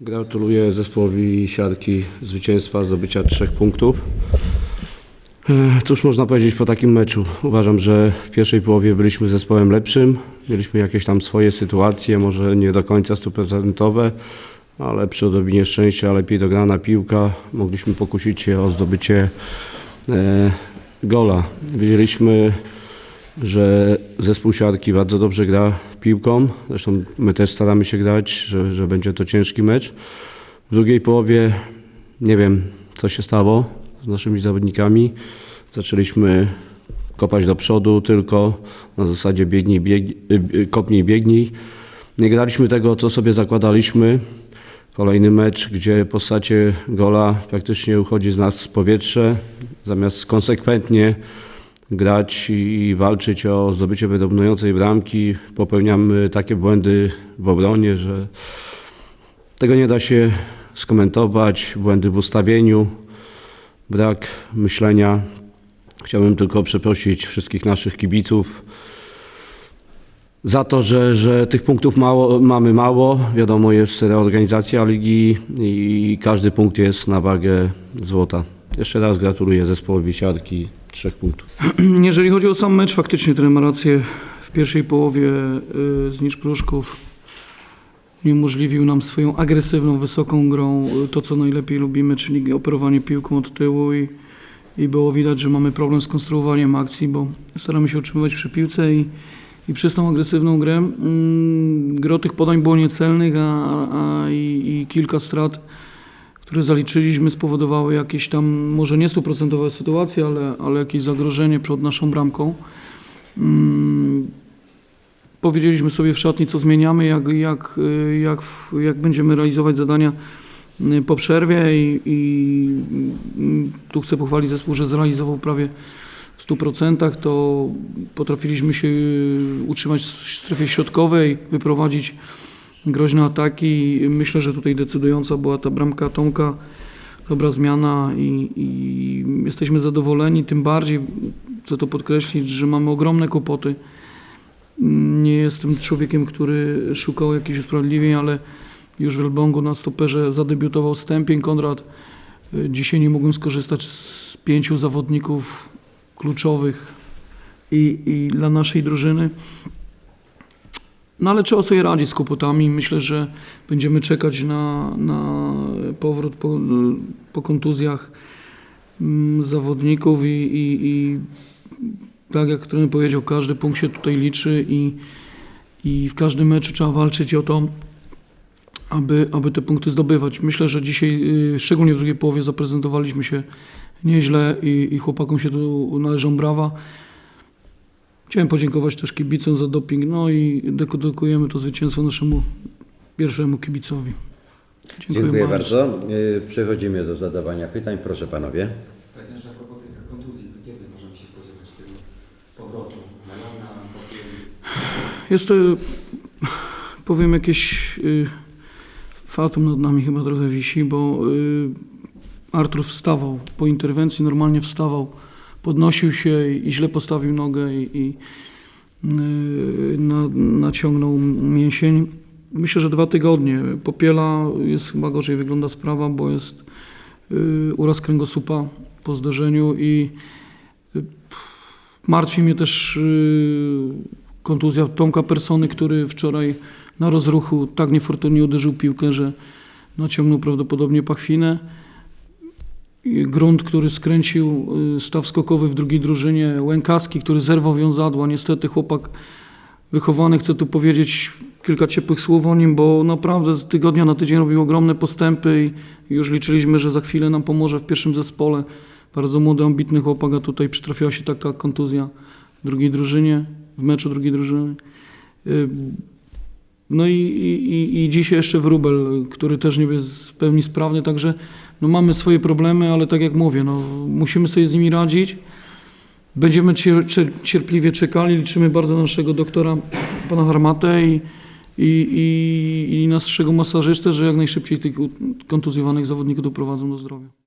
Gratuluję zespołowi siatki zwycięstwa, zdobycia trzech punktów. E, Cóż można powiedzieć po takim meczu? Uważam, że w pierwszej połowie byliśmy zespołem lepszym. Mieliśmy jakieś tam swoje sytuacje, może nie do końca stuprocentowe, ale przy odrobinie szczęścia, lepiej dograna piłka, mogliśmy pokusić się o zdobycie e, gola. Wiedzieliśmy, że zespół siatki bardzo dobrze gra piłką. Zresztą my też staramy się grać, że, że będzie to ciężki mecz. W drugiej połowie nie wiem, co się stało z naszymi zawodnikami. Zaczęliśmy kopać do przodu tylko na zasadzie biegnij, bieg, y, kopnij, biegnij. Nie graliśmy tego, co sobie zakładaliśmy. Kolejny mecz, gdzie postacie gola praktycznie uchodzi z nas powietrze. Zamiast konsekwentnie grać i walczyć o zdobycie wyrównującej bramki, popełniamy takie błędy w obronie, że tego nie da się skomentować. Błędy w ustawieniu, brak myślenia. Chciałbym tylko przeprosić wszystkich naszych kibiców za to, że, że tych punktów mało, mamy mało. Wiadomo, jest reorganizacja ligi i każdy punkt jest na wagę złota. Jeszcze raz gratuluję zespołowi siatki trzech punktów. Jeżeli chodzi o sam mecz, faktycznie trener ma rację. W pierwszej połowie y, Znicz Pruszków uniemożliwił nam swoją agresywną, wysoką grą y, to, co najlepiej lubimy, czyli operowanie piłką od tyłu i, i było widać, że mamy problem z konstruowaniem akcji, bo staramy się utrzymywać przy piłce i, i przez tą agresywną grę mm, gro tych podań było niecelnych, a, a i, i kilka strat które zaliczyliśmy, spowodowały jakieś tam, może nie stuprocentowe sytuacje, ale, ale jakieś zagrożenie przed naszą bramką. Mm, Powiedzieliśmy sobie w szatni, co zmieniamy, jak, jak, jak, jak będziemy realizować zadania y, po przerwie i, i mm, tu chcę pochwalić zespół, że zrealizował prawie w 100%, to potrafiliśmy się utrzymać w strefie środkowej, wyprowadzić groźne ataki. Myślę, że tutaj decydująca była ta bramka Tomka, dobra zmiana i, i jesteśmy zadowoleni, tym bardziej chcę to podkreślić, że mamy ogromne kłopoty. Nie jestem człowiekiem, który szukał jakichś usprawiedliwień, ale już w Elblągu na stoperze zadebiutował Stępień Konrad. Dzisiaj nie mogłem skorzystać z pięciu zawodników kluczowych i, i dla naszej drużyny. No ale trzeba sobie radzić z kłopotami. Myślę, że będziemy czekać na, na powrót po, po kontuzjach mm, zawodników i, i, i tak jak trener powiedział, każdy punkt się tutaj liczy i, i w każdym meczu trzeba walczyć o to, aby, aby te punkty zdobywać. Myślę, że dzisiaj, y, szczególnie w drugiej połowie, zaprezentowaliśmy się nieźle i, i chłopakom się tu należą brawa. Chciałem podziękować też kibicom za doping, no i dedykujemy to zwycięstwo naszemu pierwszemu kibicowi. Dziękuję, Dziękuję bardzo. Y, Przechodzimy do zadawania pytań. Proszę panowie. Ale też a propos tych kontuzji, to kiedy możemy się spodziewać tego powrotu Melona, potem Jest to, powiem, jakieś y, fatum nad nami chyba trochę wisi, bo y, Artur wstawał po interwencji, normalnie wstawał, podnosił się i źle postawił nogę i, i y, na, naciągnął mięsień. Myślę, że dwa tygodnie. Popiela jest chyba gorzej wygląda sprawa, bo jest y, uraz kręgosłupa po zdarzeniu i y, martwi mnie też kontuzja Tomka Persony, który wczoraj na rozruchu tak niefortunnie uderzył piłkę, że naciągnął prawdopodobnie pachwinę. Grunt, który skręcił y, staw skokowy w drugiej drużynie, Łękaski, który zerwał wiązadła. Niestety chłopak wychowany, chcę tu powiedzieć kilka ciepłych słów o nim, bo naprawdę z tygodnia na tydzień robił ogromne postępy i już liczyliśmy, że za chwilę nam pomoże w pierwszym zespole. Bardzo młody, ambitny chłopak, a tutaj przytrafiła się taka kontuzja w drugiej drużynie, w meczu drugiej drużyny. Y, No i, i, i- dzisiaj jeszcze wróbel, który też nie jest w pełni sprawny, także no mamy swoje problemy, ale tak jak mówię, no, musimy sobie z nimi radzić. Będziemy cier, cier, cierpliwie czekali, liczymy bardzo na naszego doktora, pana Harmatę i, i, i, i naszego masażystę, że jak najszybciej tych kontuzjowanych zawodników doprowadzą do zdrowia.